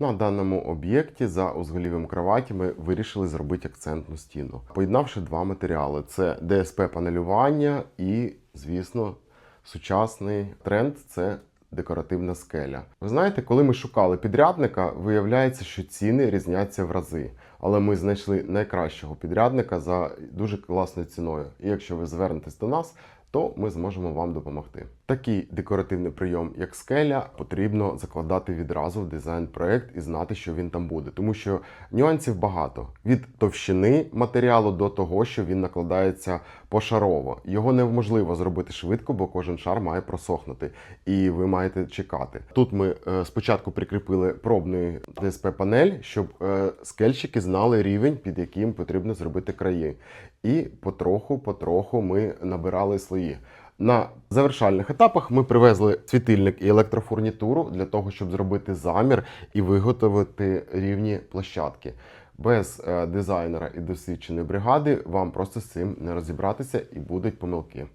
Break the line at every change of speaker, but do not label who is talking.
На даному об'єкті за узголів'ям кроваті ми вирішили зробити акцентну стіну, поєднавши два матеріали: це ДСП панелювання і, звісно, сучасний тренд це декоративна скеля. Ви знаєте, коли ми шукали підрядника, виявляється, що ціни різняться в рази. Але ми знайшли найкращого підрядника за дуже класною ціною. І якщо ви звернетесь до нас, то ми зможемо вам допомогти. Такий декоративний прийом, як скеля, потрібно закладати відразу в дизайн-проект і знати, що він там буде, тому що нюансів багато від товщини матеріалу до того, що він накладається пошарово. Його неможливо зробити швидко, бо кожен шар має просохнути, і ви маєте чекати. Тут ми е, спочатку прикріпили пробний ДСП-панель, щоб е, скельщики знали рівень, під яким потрібно зробити краї. І потроху, потроху ми набирали слої. На завершальних етапах ми привезли світильник і електрофурнітуру для того, щоб зробити замір і виготовити рівні площадки. Без е, дизайнера і досвідченої бригади вам просто з цим не розібратися і будуть помилки.